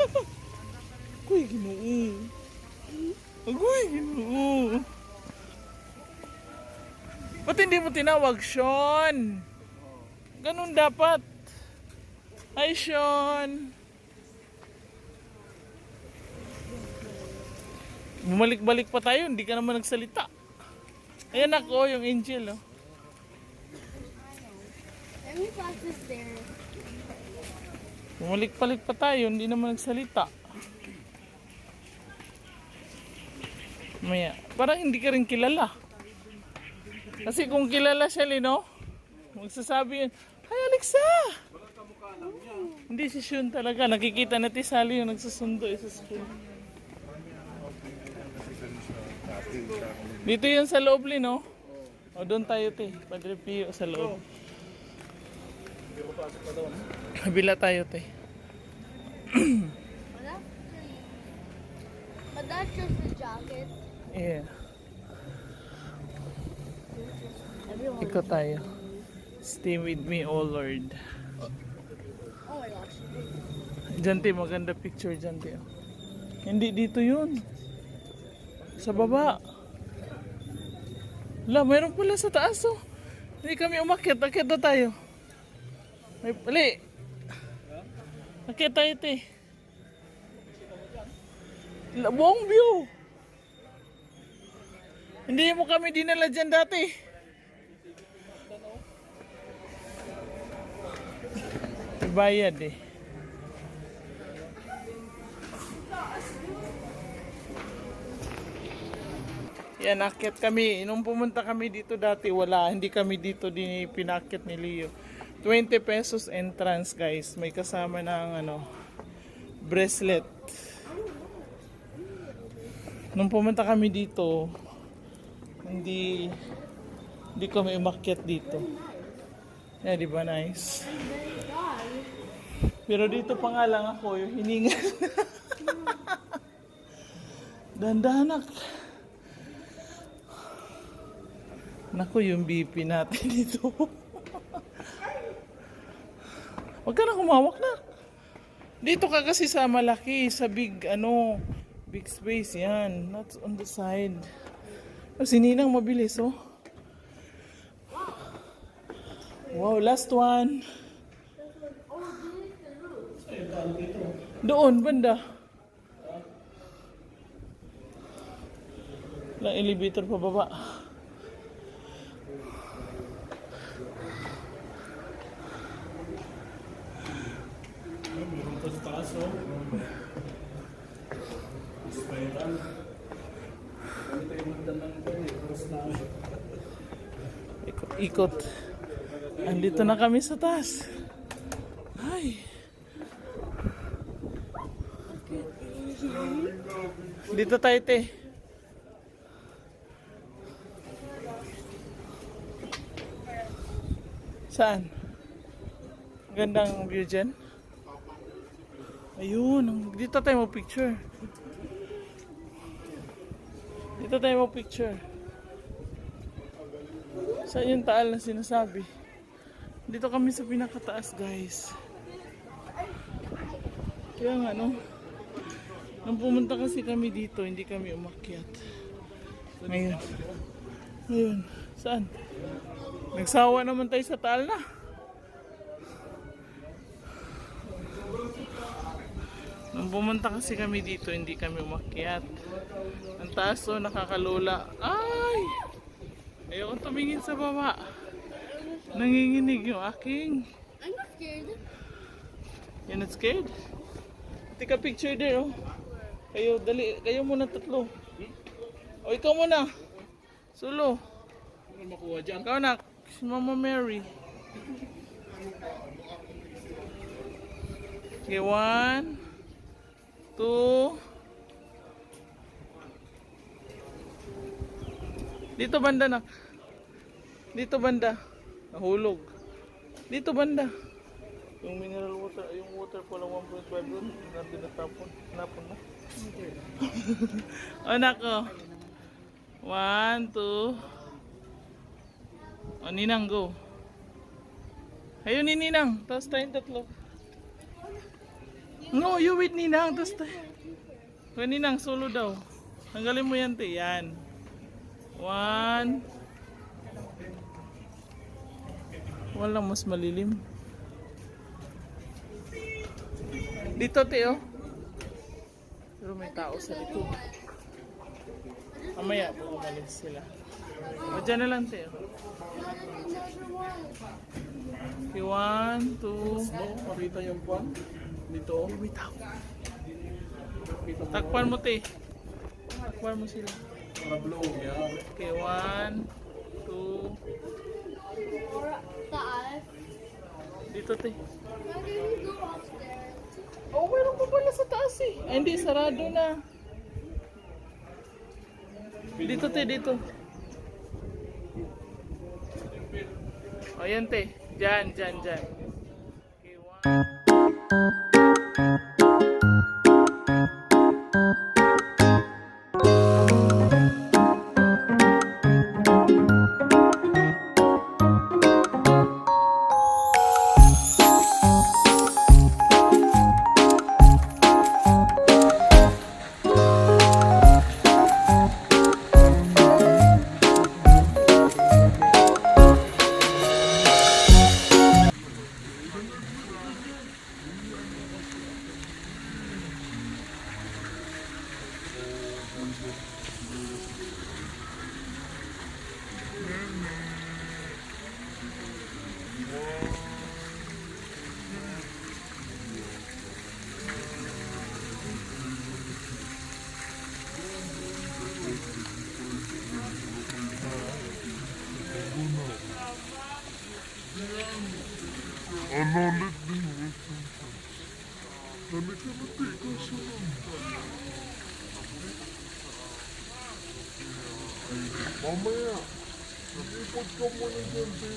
Ako'y ginoo. Ako'y ginoo. Ba't hindi mo tinawag, Sean? Ganun dapat. Hi, Sean. Bumalik-balik pa tayo, hindi ka naman nagsalita. Ayan ako, yung angel, oh. Let me pause this there. Bumalik-balik pa tayo, hindi naman nagsalita. Maya, parang hindi ka rin kilala. Kasi kung kilala siya, Lino, magsasabi yun, Hi, Alexa! Hindi si Shun talaga. Nakikita na ti Sally yung nagsusundo eh, sa school. Dito yun sa loob, Lino. O doon tayo, te. Padre Pio sa loob. Kabila tayo, te. But that's just the jacket. Yeah. Ikaw tayo. Stay with me, oh Lord. Oh my gosh. Diyan, te. Maganda picture dyan, te. Hindi dito yun. Sa baba. Wala, mayroon pala sa taas, oh. Hindi kami umakyat. Akyat na tayo. May pali. Tayo, te. La- Buong view. Hindi mo kami dinala dyan dati. Bayad eh. Yan, akyat kami. Nung pumunta kami dito dati, wala. Hindi kami dito din pinakyat ni Leo. 20 pesos entrance, guys. May kasama ng ano, bracelet. Nung pumunta kami dito, hindi hindi kami umakyat dito. Yeah, di ba nice? Pero dito pa nga lang ako, yung hininga. Dandanak. Naku, yung BP natin dito. Huwag ka na humawak na. Dito ka kasi sa malaki, sa big, ano, big space yan. Not on the side. Oh, sininang mabilis, oh. Wow, last one. Doon, banda. Lang elevator pa baba. Ikot-ikot. Andito na kami sa taas. Ay. Dito tayo, te. Saan? Gandang view dyan. Ayun, dito tayo mo picture. Dito tayo mo picture. Saan yung taal na sinasabi? Dito kami sa pinakataas, guys. Kaya nga, no? Nung pumunta kasi kami dito, hindi kami umakyat. Ngayon. Ngayon. Saan? Nagsawa naman tayo sa taal na. Nung pumunta kasi kami dito, hindi kami umakyat. Ang taas oh, nakakalola. Ay! Ayoko tumingin sa baba. Nanginginig yung aking. I'm not scared. You're not scared? Take a picture there, oh. Kayo, dali. Kayo muna tatlo. O, ikaw muna. Solo. Ano makuha dyan? Ikaw na. Si Mama Mary. Okay, one. Two. Dito banda na. Dito banda. Nahulog. Dito banda. Yung mineral water, yung water pala 1.5 doon, natin natapon. Napon mo. o nako. One, two. O Ninang, go. Ayun ni Ninang. Tapos tayong tatlo. No, you with Ninang. Tapos tayo. O Ninang, solo daw. Tanggalin mo yan, te. Yan. One. Walang mas malilim. Dito, Teo. Pero may tao sa likod. Mamaya, pag umalis sila. O, dyan na lang, Teo. Okay, one, two. Makita yung kwan. Dito. Mo. Takpan mo, Te. Takpan mo sila. Para blow. Yan. Okay, one, two. Taas. Dito, Te. Oh, meron pa pala sa taas eh. Ay, hindi, sarado na. Dito, te, dito. O, yan, te. Diyan, diyan, diyan. Okay, one. Мамы, ты по чему не держи?